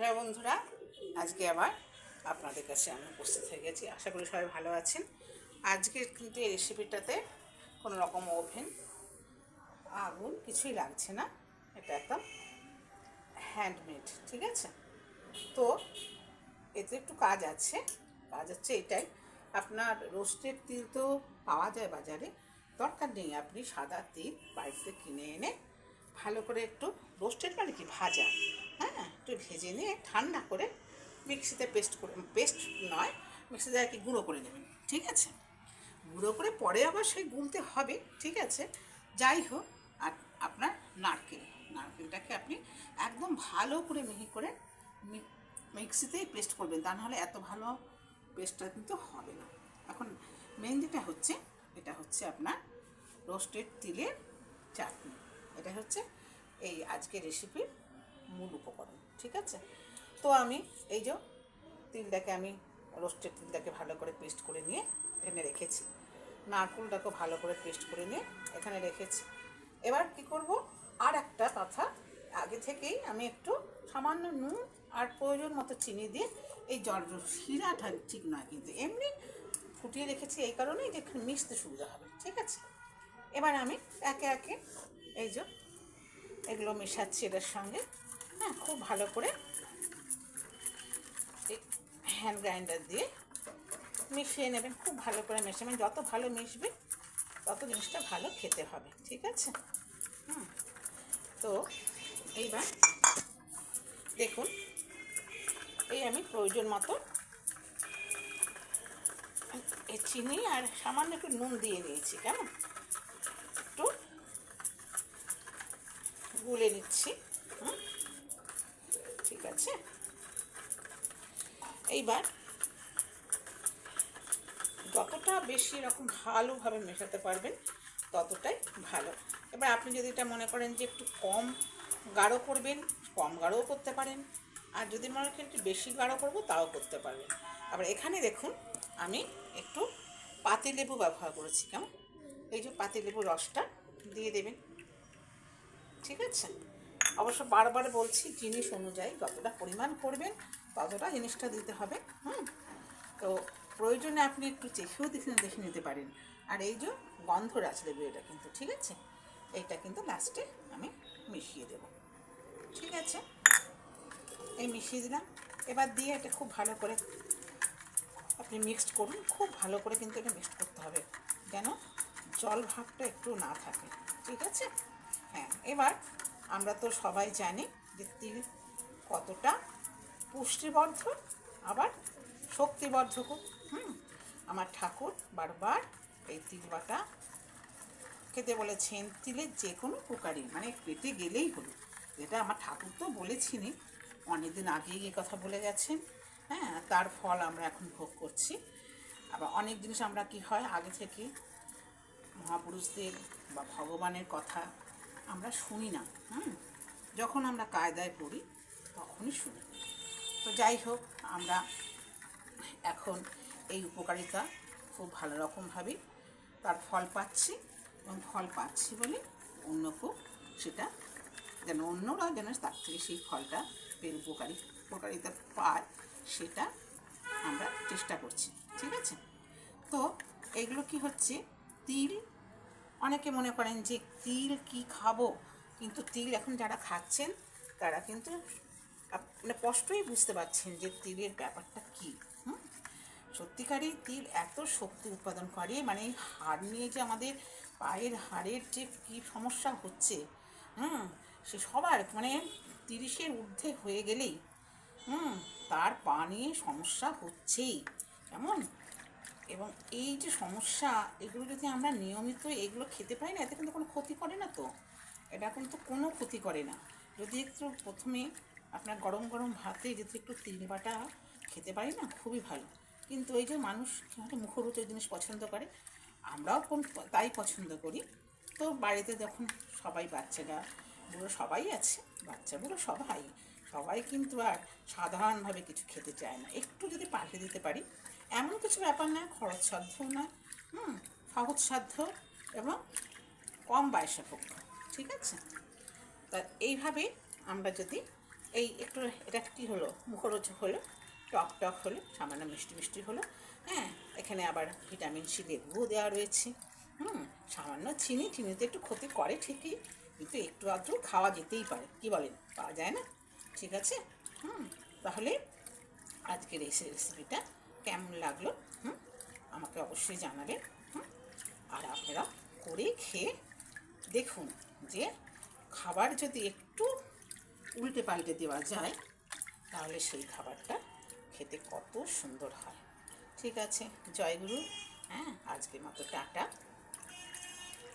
Hello বন্ধুরা, আজকে আবার আপনাদের কাছে আমি উপস্থিত হয়ে গেছি। আশা করি সবাই ভালো আছেন। আজকে কিন্তু এই রেসিপিটাতে কোনো রকম ওভেন আগুন কিছুই লাগছে না। এটা একদম হ্যান্ডমেড ঠিক আছে? তো এতে একটু কাজ আছে। কাজ হচ্ছে এটাই। আপনার রোস্টেড তিল তো পাওয়া যায় বাজারে। দরকার নেই, আপনি সাদা তিল বাড়িতে কিনে এনে ভালো করে একটু রোস্টেড মানে কি ভাজা হ্যাঁ? একটু ভেজে নিয়ে ঠান্ডা করে মিক্সিতে পেস্ট করে, পেস্ট নয়, মিক্সিতে আর কি গুঁড়ো করে নেবেন, ঠিক আছে? গুঁড়ো করে পরে আবার সেই গুলতে হবে, ঠিক আছে? যাই হোক, আর আপনার নারকেল, নারকেলটাকে আপনি একদম ভালো করে মিহি করে মিক্সিতেই পেস্ট করবেন, তা নাহলে এত ভালো পেস্টটা কিন্তু হবে না। এখন মেন যেটা হচ্ছে, এটা হচ্ছে আপনার রোস্টেড তিলের চাটনি। এটা হচ্ছে এই আজকের রেসিপির মূল উপকরণ। ঠিক আছে? তো আমি এই যে তিলটাকে আমি রোস্টেড তিলটাকে ভালো করে পেস্ট করে নিয়ে এখানে রেখেছি। নারকুলটাকে ভালো করে পেস্ট করে নিয়ে এখানে রেখেছি। এবার কি করব? আর একটা কথা আগে থেকেই আমি একটু সামান্য নুন আর প্রয়োজন মতো চিনি দিয়ে এই জল শিরাটা ঠিক নয় কিন্তু এমনি ফুটিয়ে রেখেছি এই কারণেই যে একটু মিশতে সুবিধা হবে, ঠিক আছে? এবার আমি একে একে এই যে এগুলো মেশাচ্ছি এটার সঙ্গে। হ্যাঁ খুব ভালো করে হ্যান্ড গ্রাইন্ডার দিয়ে মিশিয়ে নেবেন, খুব ভালো করে মেশাবেন যত ভালো মিশবে, তত জিনিসটা ভালো খেতে হবে, ঠিক আছে? হুম, তো এইবার দেখুন, এই আমি প্রয়োজন মতো চিনি আর সামান্য একটু নুন দিয়ে দিয়েছি, কেমন? একটু গুলে নিচ্ছি, হুম। আছে এইবার যতটা বেশি এরকম ভালোভাবে মেশাতে পারবেন, ততটাই ভালো। এবার আপনি যদি এটা মনে করেন যে একটু কম গাঢ় করবেন, কম গাঢ়ও করতে পারেন। আর যদি মনে করেন একটু বেশি গাঢ় করব, তাও করতে পারবেন। আবার এখানে দেখুন, আমি একটু পাতিলেবু ব্যবহার করেছি, কেমন? এই যে পাতিলেবুর রসটা দিয়ে দেবেন। ঠিক আছে? অবশ্য বারবার বলছি, জিনিস অনুযায়ী যতটা পরিমাণ করবেন, ততটা জিনিসটা দিতে হবে, হুম? তো প্রয়োজনে আপনি একটু চেখেও দেখে দেখে নিতে পারেন। আর এই যে গন্ধ গন্ধরাজ লেবু এটা কিন্তু, ঠিক আছে? এইটা কিন্তু লাস্টে আমি মিশিয়ে দেব। ঠিক আছে? এই মিশিয়ে দিলাম। এবার দিয়ে এটা খুব ভালো করে আপনি মিক্সড করুন। খুব ভালো করে কিন্তু এটা মিক্সড করতে হবে। যেন জল ভাবটা একটু না থাকে। ঠিক আছে? হ্যাঁ এবার আমরা তো সবাই জানি যে তিল কতটা পুষ্টিবর্ধক, আবার শক্তিবর্ধকও। হুম, আমার ঠাকুর বারবার এই তিল বাটা খেতে বলেছেন, তিলের যে কোনো প্রকারই মানে পেটে গেলেই হলো। এটা আমার ঠাকুর তো বলেছিনি অনেকদিন আগেই এই কথা বলে গেছেন। হ্যাঁ তার ফল আমরা এখন ভোগ করছি। আবার অনেক জিনিস আমরা কি হয়, আগে থেকে মহাপুরুষদের বা ভগবানের কথা আমরা শুনি না, হুম? যখন আমরা কায়দায় পড়ি, তখনই শুনি। তো যাই হোক, আমরা এখন এই উপকারিতা খুব ভালো রকমভাবে তার ফল পাচ্ছি এবং ফল পাচ্ছি বলে অন্যকেও সেটা যেন অন্যরা যেন তার থেকে সেই ফলটা পেয়ে উপকারী, উপকারিতা পায় সেটা আমরা চেষ্টা করছি, ঠিক আছে? তো এগুলো কি হচ্ছে? তিল অনেকে মনে করেন যে তিল কি খাব? কিন্তু তিল এখন যারা খাচ্ছেন, তারা কিন্তু মানে স্পষ্টই বুঝতে পারছেন যে তিলের ব্যাপারটা কী সত্যিকারই তিল এত শক্তি উৎপাদন করে মানে হাড় নিয়ে যে আমাদের পায়ের হাড়ের যে কী সমস্যা হচ্ছে, হুম? সে সবার মানে তিরিশের ঊর্ধ্বে হয়ে গেলেই, হুম? তার পা নিয়ে সমস্যা হচ্ছেই, কেমন? এবং এই যে সমস্যা, এগুলো যদি আমরা নিয়মিত এগুলো খেতে পারি না, এতে কিন্তু কোনো ক্ষতি করে না তো? এটা কিন্তু কোনো ক্ষতি করে না। যদি একটু প্রথমে আপনার গরম গরম ভাতে যদি একটু তিল বাটা খেতে পারি না, খুবই ভালো। কিন্তু এই যে মানুষ মুখরোচক জিনিস পছন্দ করে, আমরাও তাই পছন্দ করি। তো বাড়িতে যখন সবাই বাচ্চারা, বুড়ো সবাই আছে বাচ্চা বুড়ো সবাই সবাই কিন্তু আর সাধারণভাবে কিছু খেতে চায় না। একটু যদি পাল্টে দিতে পারি, এমন কিছু ব্যাপার না খরচ সাধ্যও না হুম, সহজ সাধ্য এবং কম বয়সাপেক্ষ ঠিক আছে? তা এইভাবে আমরা যদি এই একটু, এটা কী হলো মুখরোচক হলো, টক টক হলো, সামান্য মিষ্টি মিষ্টি হলো হ্যাঁ এখানে আবার ভিটামিন সি, লেবুও দেওয়া রয়েছে, হুম, সামান্য চিনি, চিনিতে একটু ক্ষতি করে ঠিকই, কিন্তু একটু আধটু খাওয়া যেতেই পারে, কি বলেন, পাওয়া যায় না? ঠিক আছে? হুম, তাহলে আজকের এই রেসিপিটা কেমন লাগল? হুম, আমাকে অবশ্যই জানাবেন। হুম, আর আপনারা করে খেয়ে দেখুন যে খাবার যদি একটু উল্টে পাল্টে দেওয়া যায়, তাহলে সেই খাবারটা খেতে কত সুন্দর হয়। ঠিক আছে? জয়গুরু হ্যাঁ আজকের মতো টাটা।